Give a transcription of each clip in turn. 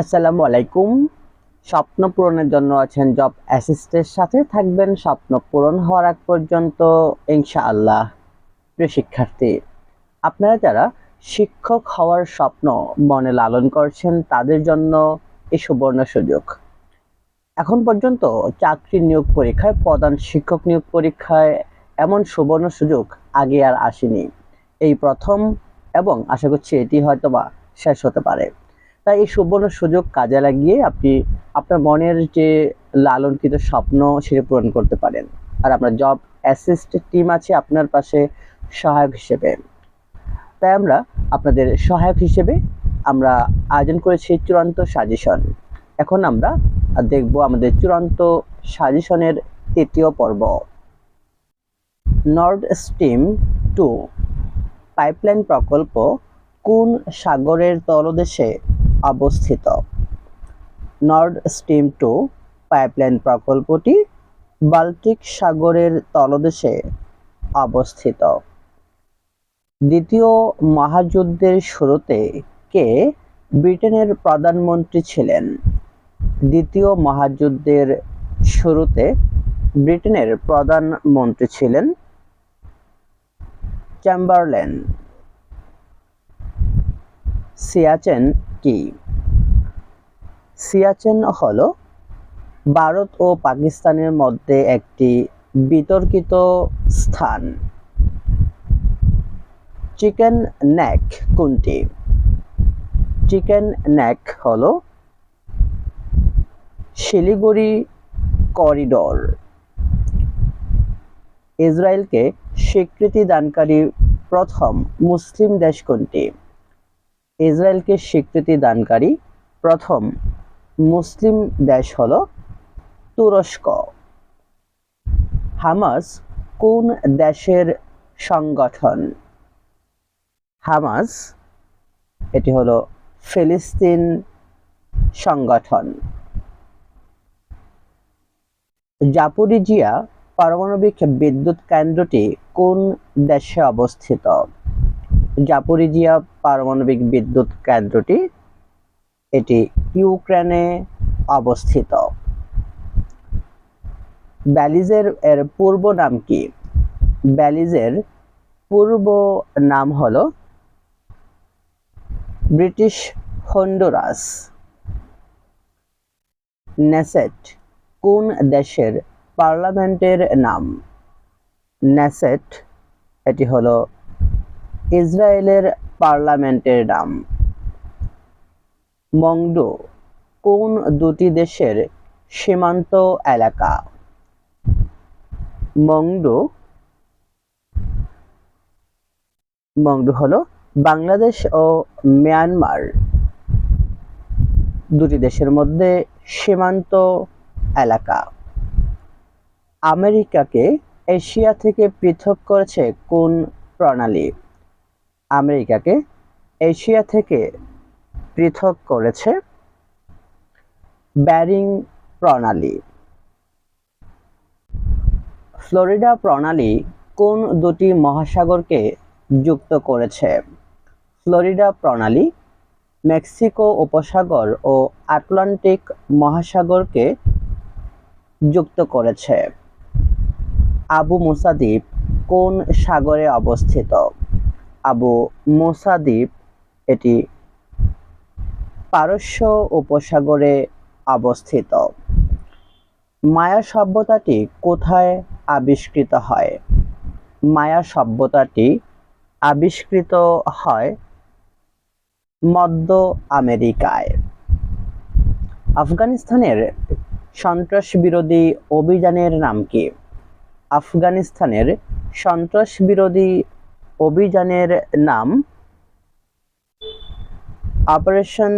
আসসালামু আলাইকুম। স্বপ্ন পূরণের জন্য আছেন জব অ্যাসিস্টের সাথে থাকবেন স্বপ্ন পূরণ হওয়ার আগ পর্যন্ত, ইনশাআল্লাহ। প্রিয় শিক্ষার্থী, আপনারা যারা শিক্ষক হওয়ার স্বপ্ন মনে লালন করছেন, তাদের জন্য এই সুবর্ণ সুযোগ। এখন পর্যন্ত চাকরি নিয়োগ পরীক্ষায়, প্রধান শিক্ষক নিয়োগ পরীক্ষায় এমন সুবর্ণ সুযোগ আগে আর আসেনি। এই প্রথম এবং আশা করছি এটি হয়তোবা শেষ হতে পারে। তাই এই সুবর্ণ সুযোগ কাজে লাগিয়ে আপনি আপনার মনের যে লালনকৃত স্বপ্ন সেটা পূরণ করতে পারেন। আর আপনার জব অ্যাসিস্ট টিম আছে আপনার পাশে সহায়ক হিসেবে। তাই আমরা আপনাদের সহায়ক হিসেবে আমরা আয়োজন করেছি চূড়ান্ত সাজেশন। এখন আমরা দেখব আমাদের চূড়ান্ত সাজেশনের তৃতীয় পর্ব। নর্থ স্টিম টু পাইপলাইন প্রকল্প কোন সাগরের তলদেশে অবস্থিত। নর্থ স্টিম টু পাইপলাইন প্রকল্পটি বাল্টিক সাগরের তলদেশে অবস্থিত। দ্বিতীয় মহাযুদ্ধের শুরুতে কে ব্রিটেনের প্রধানমন্ত্রী ছিলেন? দ্বিতীয় মহাযুদ্ধের শুরুতে ব্রিটেনের প্রধানমন্ত্রী ছিলেন চ্যাম্বারলেন সিয়াচেন কি? সিয়াচেন হল ভারত ও পাকিস্তানের মধ্যে একটি বিতর্কিত স্থান। চিকেন নেক কোনটি? চিকেন নেক হল শিলিগুড়ি করিডোর। ইসরায়েলকে স্বীকৃতি দানকারী প্রথম মুসলিম দেশ কোনটি? ইসরায়েলকে স্বীকৃতি দানকারী প্রথম মুসলিম দেশ হল তুরস্ক। হামাস কোন দেশের সংগঠন? হামাস, এটি হলো ফিলিস্তিন সংগঠন। জাপুরিজিয়া পারমাণবিক বিদ্যুৎ কেন্দ্রটি কোন দেশে অবস্থিত? জাপোরিজিয়া পারমাণবিক বিদ্যুৎ কেন্দ্রটি এটি ইউক্রেনে অবস্থিত। ব্যালিজের এর পূর্ব নাম কি? ব্যালিজের পূর্ব নাম হল ব্রিটিশ হন্ডুরাস। নেসেট কোন দেশের পার্লামেন্টের নাম? নেসেট, এটি হলো ইসরায়েলের পার্লামেন্টের নাম। মংডো, কোন দুটি দেশের সীমান্ত এলাকা? মংডো মংডো হলো বাংলাদেশ ও মিয়ানমার দুটি দেশের মধ্যে সীমান্ত এলাকা। আমেরিকাকে এশিয়া থেকে পৃথক করেছে কোন প্রণালী? আমেরিকাকে এশিয়া থেকে পৃথক করেছে ব্যারিং প্রণালী। ফ্লোরিডা প্রণালী কোন দুটি মহাসাগরকে যুক্ত করেছে? ফ্লোরিডা প্রণালী মেক্সিকো উপসাগর ও আটলান্টিক মহাসাগরকে যুক্ত করেছে। আবু মুসা দ্বীপ কোন সাগরে অবস্থিত? আবু মুসা দ্বীপ এটি পারস্য উপসাগরে অবস্থিত। মায়া সভ্যতাটি কোথায় আবিষ্কৃত হয়? মায়া সভ্যতাটি আবিষ্কৃত হয় মধ্য আমেরিকায়। আফগানিস্তানের সন্ত্রাস বিরোধী অভিযানের নাম কি? আফগানিস্তানের সন্ত্রাস বিরোধী অভিযানের নাম অপারেশন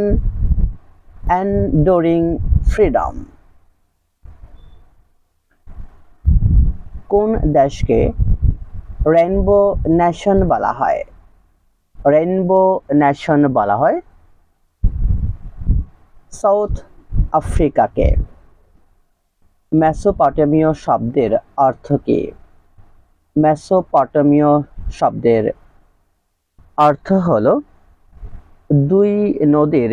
অ্যান্ডোরিং ফ্রিডম কোন দেশকে রেইনবো নেশন বলা হয়? রেইনবো নেশন বলা হয় সাউথ আফ্রিকাকে মেসোপটেমীয় শব্দের অর্থ কী? মেসোপটেমীয় শব্দের অর্থ হলো দুই নদীর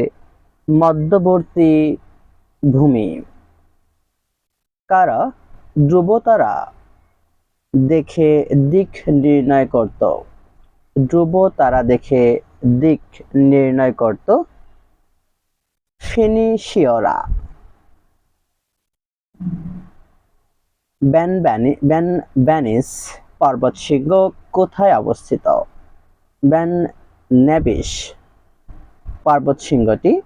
মধ্যবর্তী ভূমি। কারা ধ্রুবতারা দেখে দিক নির্ণয় করত? ধ্রুব তারা দেখে দিক নির্ণয় করত ফিনিশিয়রা। ব্যান ব্যানি ব্যান ব্যানিস পর্বতশৃঙ্গ কোথায় অবস্থিত? ব্যান নেবিস পর্বতশৃঙ্গটি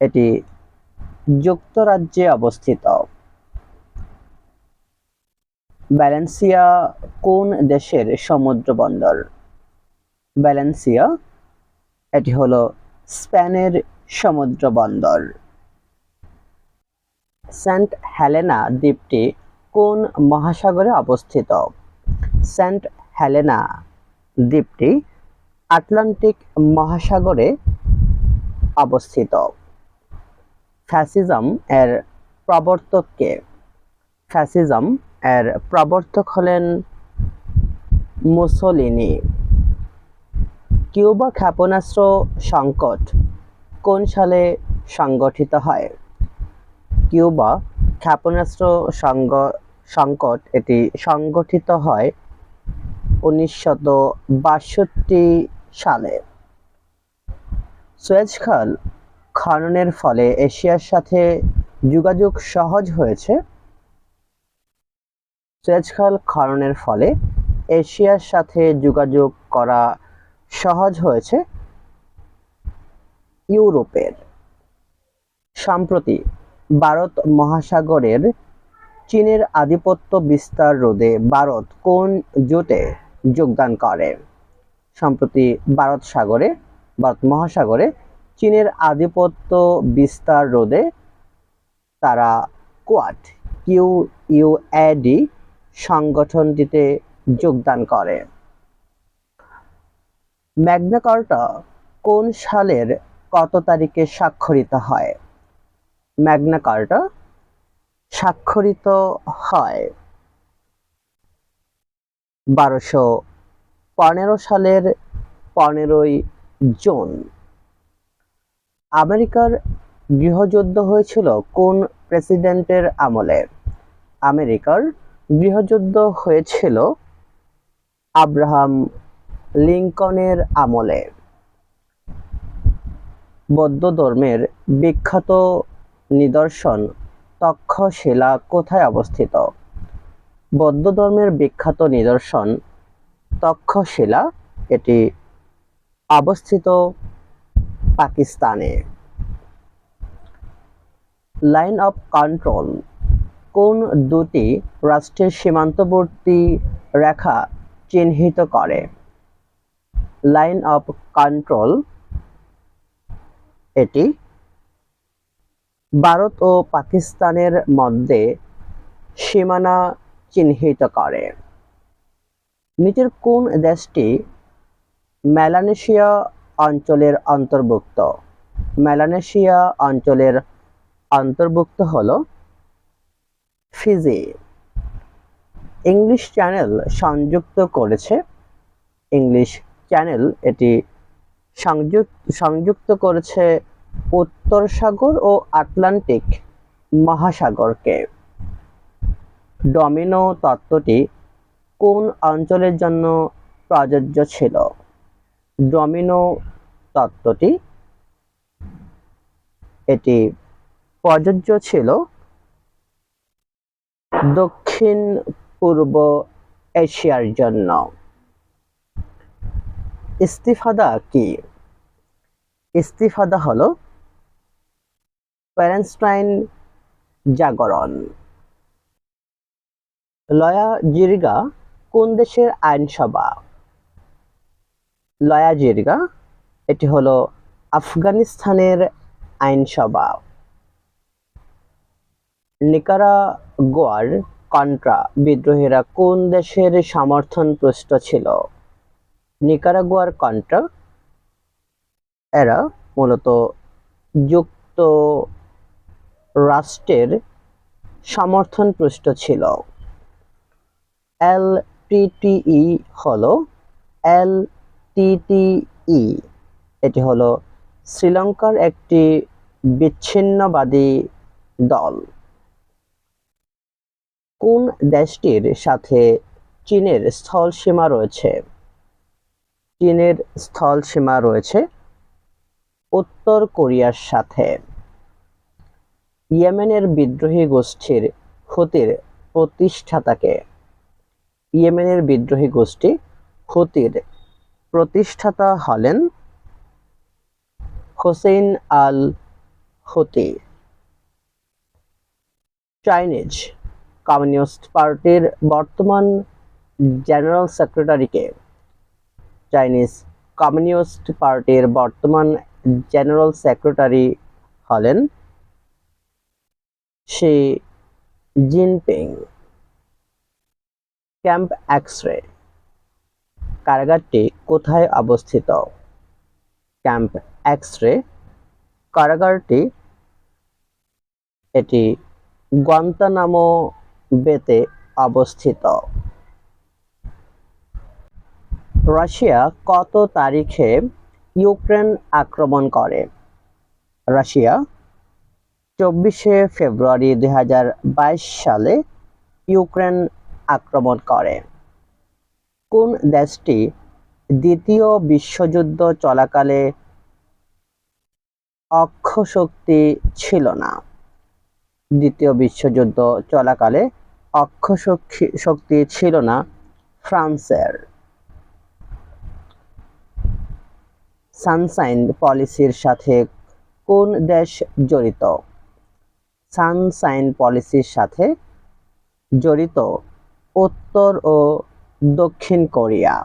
এটি যুক্তরাজ্যে অবস্থিত। ব্যালেন্সিয়া কোন দেশের সমুদ্র বন্দর? ভ্যালেন্সিয়া এটি হলো স্পেনের সমুদ্র বন্দর। সেন্ট হেলেনা দ্বীপটি কোন মহাসাগরে অবস্থিত? সেন্ট হেলেনা দ্বীপটি আটলান্টিক মহাসাগরে অবস্থিত। ফ্যাসিজম এর প্রবর্তককে, ফ্যাসিজম এর প্রবর্তক হলেন মুসোলিনি। কিউবা ক্ষেপণাস্ত্র সংকট কোন সালে সংগঠিত হয়? কিউবা ক্ষেপণাস্ত্র সংকট এটি সংগঠিত হয় উনিশশত সালে। সুয়েজ খাল খননের ফলে এশিয়ার সাথে যোগাযোগ সহজ হয়েছে। সুয়েজ খাল খননের ফলে এশিয়ার সাথে যোগাযোগ করা সহজ হয়েছে ইউরোপের। সম্প্রতি ভারত মহাসাগরের চীনের আধিপত্য বিস্তার রোধে ভারত কোন জোটে যোগদান করে। সম্প্রতি ভারত সাগরে, ভারত মহাসাগরে চীনের আধিপত্য বিস্তার রোধে তারা কোয়াড, কিউ ইউএডি সংগঠনটিতে যোগদান করে। ম্যাগনা কার্টা কোন সালের কত তারিখে স্বাক্ষরিত হয়? ম্যাগনা কার্টা স্বাক্ষরিত হয় বারোশো পনেরো সালের পনেরোই জুন। আমেরিকার গৃহযুদ্ধ হয়েছিল কোন প্রেসিডেন্টের আমলে? আমেরিকার গৃহযুদ্ধ হয়েছিল আব্রাহাম লিঙ্কনের আমলে। বৌদ্ধ ধর্মের বিখ্যাত নিদর্শন তক্ষশিলা কোথায় অবস্থিত? বৌদ্ধ ধর্মের বিখ্যাত নিদর্শন তক্ষশিলা, এটি অবস্থিত পাকিস্তানে। লাইন অফ কন্ট্রোল, কোন দুটি রাষ্ট্রের সীমান্তবর্তী রেখা চিহ্নিত করে? লাইন অফ কন্ট্রোল, এটি ভারত ও পাকিস্তানের মধ্যে সীমানা চিহ্নিত করে। নিচের কোন দেশটি মেলানেশিয়া অঞ্চলের অন্তর্ভুক্ত? মেলানেশিয়া অঞ্চলের অন্তর্ভুক্ত হল ফিজি। ইংলিশ চ্যানেল সংযুক্ত করেছে। ইংলিশ চ্যানেল এটি সংযুক্ত সংযুক্ত করেছে উত্তর সাগর ও আটলান্টিক মহাসাগরকে। ডমিনো তত্ত্বটি কোন অঞ্চলের জন্য প্রযোজ্য ছিল? ডমিনো তত্ত্বটি এটি প্রযোজ্য ছিল দক্ষিণ পূর্ব এশিয়ার জন্য। ইস্তিফাদা কি? ইস্তিফাদা হলো প্যারেন্সটাইন জাগরণ। লয়া জিরগা কোন দেশের আইনসভা? লয়া জিরগা এটি হলো আফগানিস্তানের আইনসভা। নিকারাগোয়ার কন্ট্রা বিদ্রোহীরা কোন দেশের সমর্থন পৃষ্ঠ ছিল? নিকারাগুয়ার কন্ট্রা, এরা মূলত যুক্ত রাষ্ট্রের সমর্থন পৃষ্ঠ ছিল। এল হলো এল এটি হলো শ্রীলঙ্কার একটি বিচ্ছিন্নবাদী দল। কোন দেশটির সাথে চীনের স্থল সীমা রয়েছে? চীনের স্থল সীমা রয়েছে উত্তর কোরিয়ার সাথে। ইয়েমেনের বিদ্রোহী গোষ্ঠীর ক্ষতির প্রতিষ্ঠাতাকে ইয়েমেনের বিদ্রোহী গোষ্ঠী হুতির প্রতিষ্ঠাতা হলেন Hussein al Houthi Chinese communist পার্টির বর্তমান জেনারেল সেক্রেটারিকে চাইনিজ কমিউনিস্ট পার্টির বর্তমান জেনারেল সেক্রেটারি হলেন Xi Jinping. Camp X ray. কারাগারটি কোথায় অবস্থিত? Camp x-ray. কারাগারটি এটি গুয়ান্তানামো বেতে অবস্থিত। রাশিয়া কত তারিখে ইউক্রেন আক্রমণ করে? রাশিয়া, চব্বিশে ফেব্রুয়ারি দুই হাজার বাইশ সালে ইউক্রেন আক্রমণ করে। কোন দেশটি দ্বিতীয় বিশ্বযুদ্ধ চলাকালে অক্ষশক্তি ছিল না? দ্বিতীয় বিশ্বযুদ্ধ চলাকালে অক্ষশক্তি শক্তি ছিল না ফ্রান্সের। সানসাইন পলিসির সাথে কোন দেশ জড়িত? সানসাইন পলিসির সাথে জড়িত উত্তর ও দক্ষিণ কোরিয়া।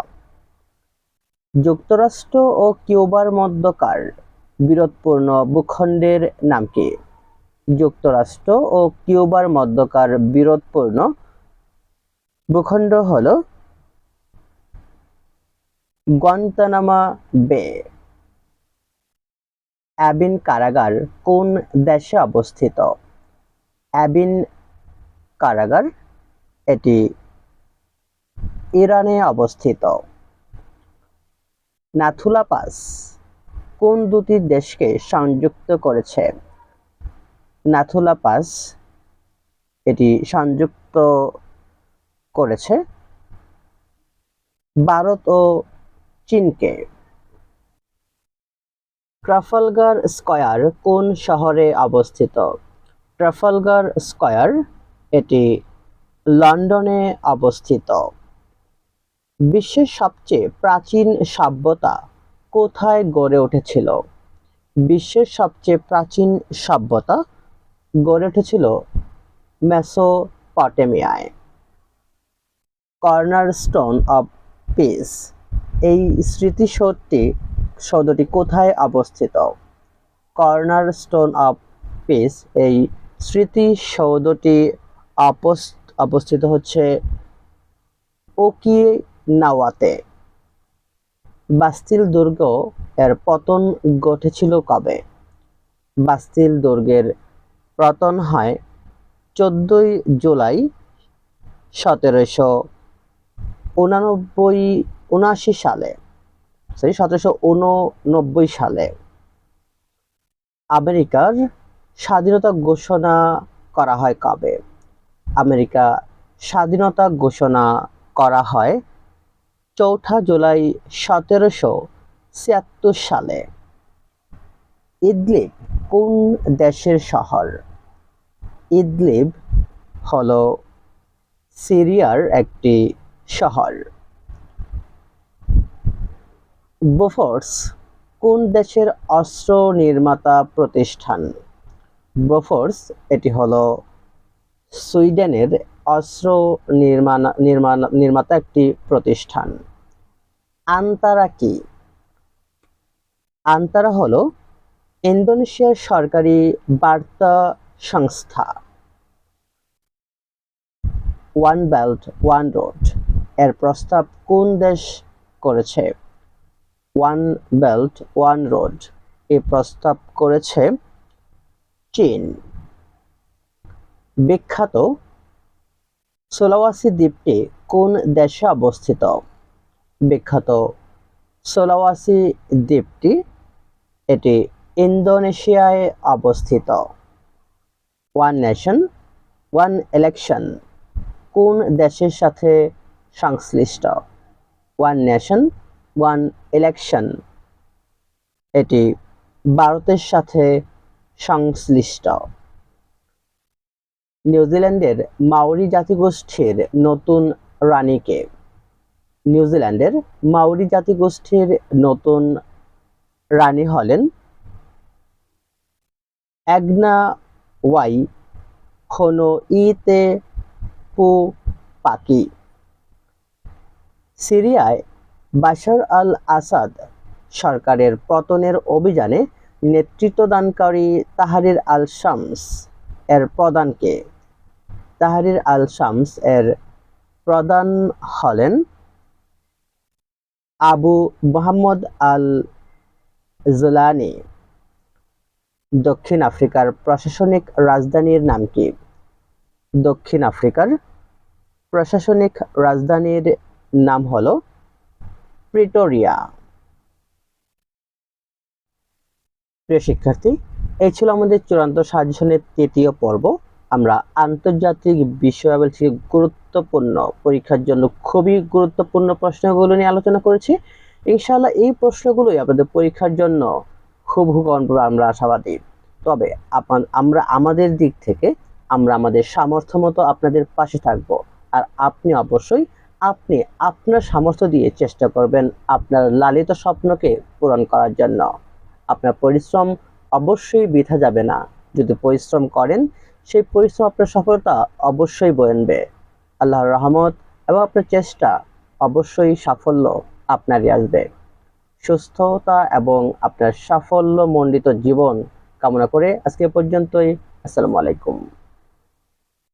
যুক্তরাষ্ট্র ও কিউবার মধ্যকার বিরোধপূর্ণ ভূখণ্ডের নাম কি? যুক্তরাষ্ট্র ও কিউবার মধ্যকার বিরোধপূর্ণ ভূখণ্ড হল গুয়ান্তানামা বে। অ্যাবিন কারাগার কোন দেশে অবস্থিত? অ্যাবিন কারাগার এটি ইরানে অবস্থিত। নাথুলা পাস কোন দুটি দেশকে সংযুক্ত করেছে? নাথুলা পাস এটি সংযুক্ত করেছে ভারত ও চীনকে। ট্রাফালগার স্কয়ার কোন শহরে অবস্থিত? ট্রাফালগার স্কয়ার এটি লন্ডনে অবস্থিত। বিশ্বের সবচেয়ে প্রাচীন সভ্যতা কোথায় গড়ে উঠেছিল? বিশ্বের সবচেয়ে প্রাচীন সভ্যতা গড়ে উঠেছিল মেসোপটেমিয়ায়। কর্নার স্টোন অব পিস, এই স্মৃতিসৌধটি, সৌধটি কোথায় অবস্থিত? কর্নার স্টোন অফ পিস, এই স্মৃতিসৌধটি অবস্থিত হচ্ছে ওকিনাওয়াতে। বাস্তিল দুর্গ এর পতন ঘটেছিল কবে? বাস্তিল দুর্গের পতন হয় চোদ্দই জুলাই সতেরোশো উনানব্বই, উনআশি সালে। সরি, সতেরোশো উননব্বই সালে। আমেরিকার স্বাধীনতা ঘোষণা করা হয় কবে? আমেরিকা স্বাধীনতা ঘোষণা করা হয় চৌঠা জুলাই সতেরোশো ছিয়াত্তর সালে। ইদলিব কোন দেশের শহর? ইদলিব হল সিরিয়ার একটি শহর। বোফোর্স কোন দেশের অস্ত্র নির্মাতা প্রতিষ্ঠান? বোফোর্স এটি হলো সুইডেনের অস্ত্র নির্মাণ নির্মাণ, নির্মাতা একটি প্রতিষ্ঠান। আন্তারা কি আন্তারা হলো ইন্দোনেশিয়ার সরকারি বার্তা সংস্থা। One belt, one road. এর প্রস্তাব কোন দেশ করেছে? One belt, one road. এ প্রস্তাব করেছে চীন। বিখ্যাত সোলাওয়াসি দ্বীপটি কোন দেশে অবস্থিত? বিখ্যাত সোলাওয়াসি দ্বীপটি এটি ইন্দোনেশিয়ায় অবস্থিত। ওয়ান নেশন ওয়ান ইলেকশন কোন দেশের সাথে সংশ্লিষ্ট? ওয়ান নেশন ওয়ান ইলেকশন এটি ভারতের সাথে সংশ্লিষ্ট। নিউজিল্যান্ডের মাওরি জাতিগোষ্ঠীর নতুন রানীকে। নিউজিল্যান্ডের মাওরি জাতিগোষ্ঠীর নতুন রানী হলেন অ্যাগনা ওয়াই খনো ইতে পু পাকি সিরিয়ায় বাশার আল আসাদ সরকারের পতনের অভিযানে নেতৃত্বদানকারী তাহারির আল শামস এর প্রধানকে তাহারির আল শামস এর প্রধান হলেন আবু মোহাম্মদ আল জুলানি দক্ষিণ আফ্রিকার প্রশাসনিক রাজধানীর নাম কি? দক্ষিণ আফ্রিকার প্রশাসনিক রাজধানীর নাম হলো প্রিটোরিয়া। প্রিয় শিক্ষার্থী, এই ছিল আমাদের চূড়ান্ত সাজেশনের তৃতীয় পর্ব। আমরা আন্তর্জাতিক বিষয়াবলী থেকে গুরুত্বপূর্ণ পরীক্ষার জন্য খুবই গুরুত্বপূর্ণ প্রশ্নগুলো নিয়ে আলোচনা করেছি। ইনশাআল্লাহ এই প্রশ্নগুলোই আপনাদের পরীক্ষার জন্য খুব হুকনপুর আমরা আশাবাদী। তবে আমরা আমাদের দিক থেকে আমরা আমাদের সামর্থ্য মতো আপনাদের পাশে থাকব। আর আপনি অবশ্যই আপনি আপনার সামর্থ্য দিয়ে চেষ্টা করবেন আপনার লালিত স্বপ্নকে পূরণ করার জন্য। আপনার পরিশ্রম অবশ্যই বৃথা যাবে না। যদি পরিশ্রম করেন সেই পরিশ্রম, আপনার সফলতা অবশ্যই বয়ে আনবে। আল্লাহর রহমত এবং আপনার চেষ্টা অবশ্যই সাফল্য আপনারই আসবে। সুস্থতা এবং আপনার সাফল্য মণ্ডিত জীবন কামনা করে আজকে পর্যন্তই। আসসালামু আলাইকুম।